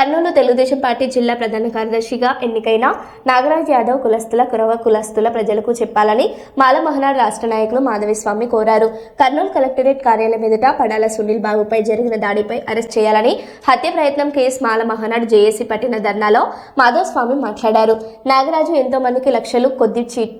Kurnool Telugu Desam party జిల్లా ప్రధాన కార్యదర్శిగా ఎన్నికైన నాగరాజ్ యాదవ్ కులస్తుల కురవ కులస్తుల ప్రజలకు చెప్పాలని మాల మహనాడు రాష్ట్ర నాయకులు మాధవస్వామి కోరారు. కర్నూలు కలెక్టరేట్ కార్యాలయం ఎదుట పడాల సునీల్ బాబుపై జరిగిన దాడిపై అరెస్ట్ చేయాలని హత్య ప్రయత్నం కేసు మాల మహనాడు జేఏసీ పట్టిన ధర్నాలో మాధవస్వామి మాట్లాడారు. నాగరాజు ఎంతో మందికి లక్షలు కొద్ది చీట్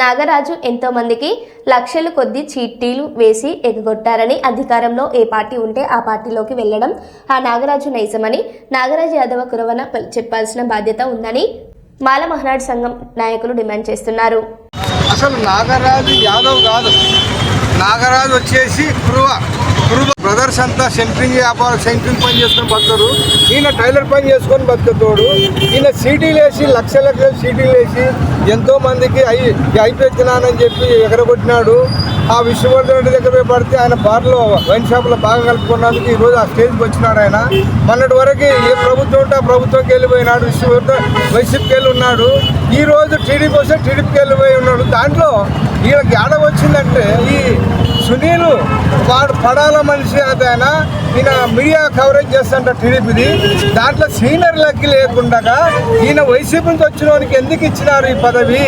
నాగరాజు ఎంతో మందికి లక్షలు కొద్ది చీటీలు వేసి ఎగగొట్టారని అధికారంలో ఏ పార్టీ ఉంటే ఆ పార్టీలోకి వెళ్ళడం ఆ నాగరాజు నైజమని నాగరాజు యాదవ కురవన చెప్పాల్సిన బాధ్యత ఉందని మాల మహనాడు సంఘం నాయకులు డిమాండ్ చేస్తున్నారు. అసలు నాగరాజు యాదవ్ కాదు. నాగరాజు వచ్చేసి కురువ కురువ బ్రదర్స్ అంతా సెంట్రింగ్ వ్యాపారం సెంట్రింగ్ పని చేసుకొని బతుకుతారు. ఈయన టైలర్ పని చేసుకొని బతుకుతాడు. ఈయన సీటీలు వేసి లక్ష లక్షల సీటీలు వేసి ఎంతో మందికి అయి అయిపోతున్నానని చెప్పి ఎగరగొట్టినాడు. ఆ విశ్వవర్ధన్ రెడ్డి దగ్గర పడితే ఆయన బార్లో వైన్ షాప్లో బాగా కలుపుకున్నందుకు ఈ రోజు ఆ స్టేజ్కి వచ్చినాడు ఆయన. మొన్నటి వరకు ఏ ప్రభుత్వం ఉంటే ఆ ప్రభుత్వంకి వెళ్ళిపోయినాడు విశ్వవర్ధన్ వైసీపీకి వెళ్ళి ఉన్నాడు ఈ రోజు టీడీపీ వస్తే టీడీపీకి వెళ్ళిపోయి ఉన్నాడు. దాంట్లో వీళ్ళకి ఆడ వచ్చిందంటే ఈ సునీల్ వాడు పడాల మనిషి ఆయన. ఈయన మీడియా కవరేజ్ చేస్తుంట టీడీపీది. దాంట్లో సీనియర్లకి లేకుండా ఈయన వైసీపీ నుంచి వచ్చిన వానికి ఎందుకు ఇచ్చినారు ఈ పదవి?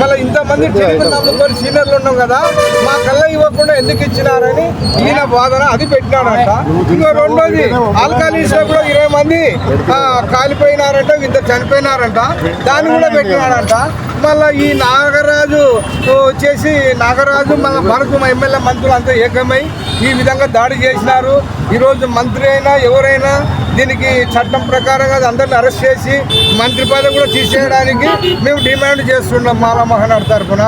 మళ్ళీ ఇంతమంది టీడీపీ నమ్ముకొని సీనియర్లు ఉన్నాం కదా మా కళ్ళ ఇవ్వకుండా ఎందుకు ఇచ్చినారని ఈయన వాదన అది పెట్టినాడంట. ఇంకో రెండోది ఆల్కలీస్లో కూడా ఇరవై మంది కాలిపోయినారంట ఇద్దరు చనిపోయినారంట. దాన్ని కూడా పెట్టినాడంట. మళ్ళీ ఈ నాగరాజు వచ్చేసి నాగరాజు మళ్ళీ మనకు ఎమ్మెల్యే మంత్రులు అంతా ఏకమై ఈ విధంగా దాడి చేసినారు. ఈరోజు మంత్రి అయినా ఎవరైనా దీనికి చట్టం ప్రకారంగా అందరిని అరెస్ట్ చేసి మంత్రి పదవి కూడా తీసేయడానికి మేము డిమాండ్ చేస్తున్నాం మాలా మహానాడు తరఫున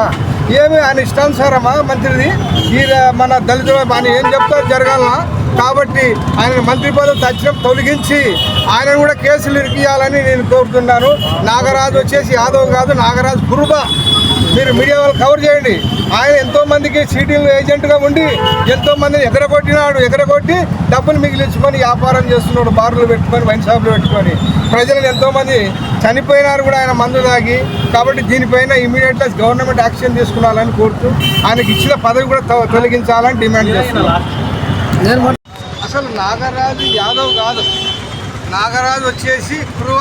ఏమి ఆయన ఇష్టానుసారమా మంత్రిది? ఈ మన దళితుల ఆయన ఏం చెప్తారు? జరగాలనా? కాబట్టి ఆయన మంత్రి పదవి తక్షణం తొలగించి ఆయన కూడా కేసులు ఇరికియాలని నేను కోరుతున్నాను. నాగరాజు వచ్చేసి యాదవ్ కాదు నాగరాజు కురుబా. మీరు మీడియా వాళ్ళు కవర్ చేయండి. ఆయన ఎంతోమందికి సిటీలు సీటీలు ఏజెంట్గా ఉండి ఎంతోమందిని ఎగరగొట్టినాడు. ఎగరగొట్టి డబ్బులు మిగిలించుకొని వ్యాపారం చేస్తున్నాడు బార్లు పెట్టుకొని వైన్ షాపులు పెట్టుకొని. ప్రజలు ఎంతోమంది చనిపోయినారు కూడా ఆయన మందు తాగి. కాబట్టి దీనిపైన ఇమీడియట్గా గవర్నమెంట్ యాక్షన్ తీసుకోవాలని కోరుతూ ఆయనకి ఇచ్చిన పదవి కూడా తొలగించాలని డిమాండ్ చేస్తున్నాను అసలు నాగరాజు యాదవ్ కాదు. నాగరాజు వచ్చేసి కురువ